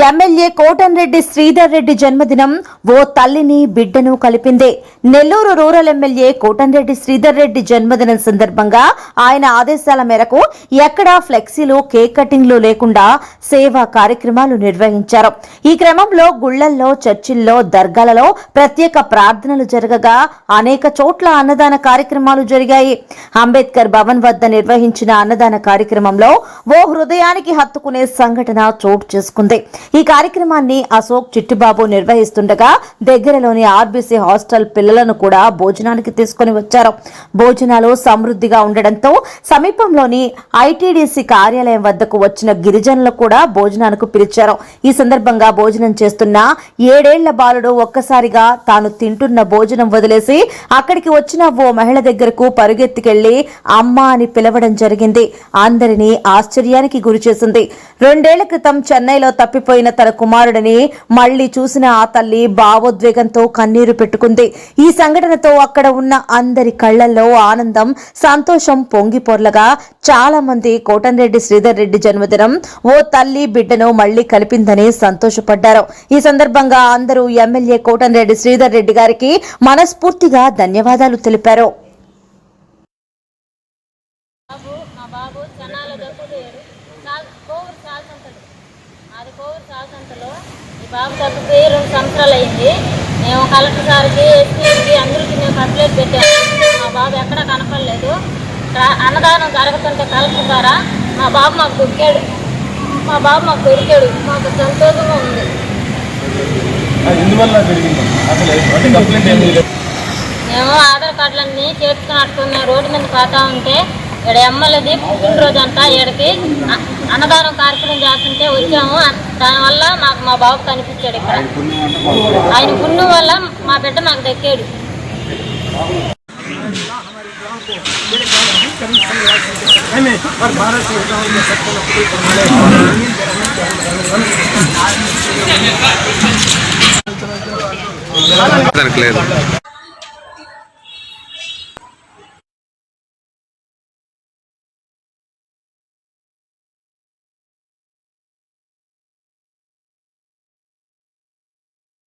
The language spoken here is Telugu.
ఎమ్మెల్యే కోటన్రెడ్డి శ్రీధర్ రెడ్డి జన్మదినం ఓ తల్లిని బిడ్డను కలిపిందే. నెల్లూరు రూరల్ ఎమ్మెల్యే కోటన్రెడ్డి శ్రీధర్ రెడ్డి జన్మదినం సందర్భంగా ఆయన ఆదేశాల మేరకు ఎక్కడా ఫ్లెక్సీలు కేక్ కటింగ్లు లేకుండా సేవా కార్యక్రమాలు నిర్వహించారు. ఈ క్రమంలో గుళ్ళల్లో చర్చిల్లో దర్గాలలో ప్రత్యేక ప్రార్థనలు జరగగా అనేక చోట్ల అన్నదాన కార్యక్రమాలు జరిగాయి. అంబేద్కర్ భవన్ వద్ద నిర్వహించిన అన్నదాన కార్యక్రమంలో ఓ హృదయానికి హత్తుకునే సంఘటన చోటు చేసుకుంది. ఈ కార్యక్రమాన్ని అశోక్ చిట్టిబాబు నిర్వహిస్తుండగా దగ్గరలోని ఆర్బీసీ హాస్టల్ పిల్లలను కూడా భోజనానికి తీసుకుని వచ్చారు. భోజనాలు సమృద్ధిగా ఉండడంతో సమీపంలోని ఐటీడీసీ కార్యాలయం వద్దకు వచ్చిన గిరిజనులు కూడా భోజనానికి పిలిచారు. ఈ సందర్భంగా భోజనం చేస్తున్న ఏడేళ్ళ బాలుడు ఒక్కసారిగా తాను తింటున్న భోజనం వదిలేసి అక్కడికి వచ్చిన ఓ మహిళ దగ్గరకు పరుగెత్తుకెళ్ళి అమ్మ అని పిలవడం జరిగింది. అందరినీ ఆశ్చర్యానికి గురిచేసింది. రెండేళ్ళ క్రితం చెన్నైలో చనిపోయిన తన కుమారుడిని మళ్ళీ చూసిన ఆ తల్లి భావోద్వేగంతో కన్నీరు పెట్టుకుంది. ఈ సంఘటనతో అక్కడ ఉన్న అందరి కళ్ళల్లో ఆనందం సంతోషం పొంగిపొర్లగా చాలా మంది కోటన్రెడ్డి శ్రీధర్ రెడ్డి జన్మదినం ఓ తల్లి బిడ్డను మళ్ళీ కలిపిందని సంతోషపడ్డారు. ఈ సందర్భంగా అందరూ ఎమ్మెల్యే కోటన్రెడ్డి శ్రీధర్ రెడ్డి గారికి మనస్ఫూర్తిగా ధన్యవాదాలు తెలిపారు. బాబు మా బాబు అది కోవూరు చాల్సంతలో ఈ బాబు చదువుకి రెండు సంవత్సరాలు అయింది. మేము కలెక్టర్ సార్కి ఎస్పీకి అందరికీ మేము కంప్లైంట్ పెట్టాము. మా బాబు ఎక్కడ కనపడలేదు. అన్నదానం జరుగుతుంటే కలెక్టర్ ద్వారా మా బాబు మాకు దొరికాడు. మా బాబు మాకు దొరికాడు. మాకు సంతోషంగా ఉంది. మేము ఆధార్ కార్డులన్నీ చేర్చుకున్నట్టుకున్న రోడ్డు మీద పోతా ఉంటే ఇక్కడ ఎమ్మెల్యేది పుట్టినరోజు అంట ఇక్కడికి అన్నదానం కార్యక్రమం చేస్తుంటే వచ్చాము. దానివల్ల మాకు మా బాబు కనిపించాడు ఇక్కడ. ఆయన పుణ్యం వల్ల మా బిడ్డ మాకు దక్కాడు. లేదు